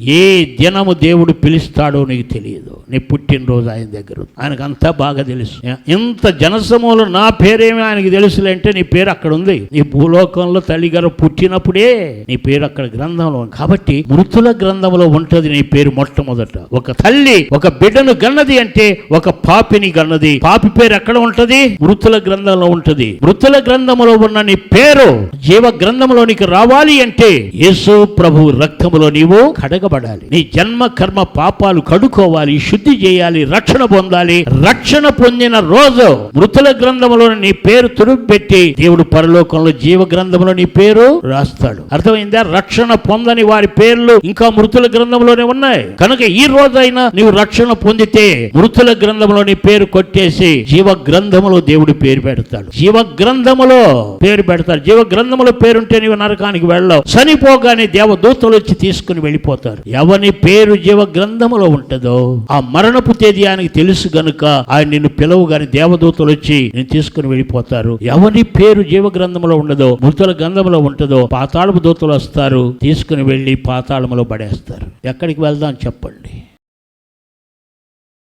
ఏ దినము దేవుడు పిలుస్తాడో నీకు తెలియదు. నీ పుట్టినరోజు ఆయన దగ్గర ఆయనకు అంతా బాగా తెలుసు. ఇంత జనసమూహంలో నా పేరేమి ఆయనకి తెలుసులే అంటే నీ పేరు అక్కడ ఉంది. నీ భూలోకంలో తల్లి గారు పుట్టినప్పుడే నీ పేరు అక్కడ గ్రంథంలో ఉంది. కాబట్టి మృతుల గ్రంథంలో ఉంటది నీ పేరు మొట్టమొదట. ఒక తల్లి ఒక బిడ్డను గన్నది అంటే ఒక పాపిని గన్నది. పాపి పేరు ఎక్కడ ఉంటది? మృతుల గ్రంథంలో ఉంటది. మృతుల గ్రంథంలో ఉన్న నీ పేరు జీవ గ్రంథంలోనికి రావాలి అంటే యేసు ప్రభు రక్తములో నీవు కడగబడాలి నీ జన్మ కర్మ పాపాలు కడుకోవాలి శుద్ధి చేయాలి రక్షణ పొందాలి. రక్షణ పొందిన రోజు మృతుల గ్రంథంలో నీ పేరు తుడుపెట్టి దేవుడు పరలోకంలో జీవ గ్రంథంలో నీ పేరు రాస్తాడు. అర్థమైందా? రక్షణ పొందని వారి పేర్లు ఇంకా మృతుల గ్రంథంలోనే ఉన్నాయి. కనుక ఈ రోజైనా నీవు రక్షణ పొందితే మృతుల గ్రంథంలో నీ పేరు కొట్టేసి జీవ గ్రంథములో దేవుడు పేరు పెడతాడు. జీవ గ్రంథములో పేరు పెడతాడు. జీవ గ్రంథములో పేరుంటే నీవు నరకానికి వెళ్ళవు. చనిపోగానే దేవదూతలు వచ్చి తీసుకుని వెళ్ళిపోతారు. ఎవని పేరు జీవ గ్రంథములో ఉంటుందో ఆ మరణపు తేదీ ఆయనకి తెలుసు గనుక ఆయన నిన్ను పిలవగానే దేవదూతలు వచ్చి నేను తీసుకుని వెళ్ళిపోతారు. ఎవని పేరు జీవ గ్రంథంలో ఉండదో మృతుల గ్రంథంలో ఉంటుందో పాతాళపు దూతలు వస్తారు తీసుకుని వెళ్ళి పాతాళములో పడేస్తారు. ఎక్కడికి వెళ్దాం చెప్పండి.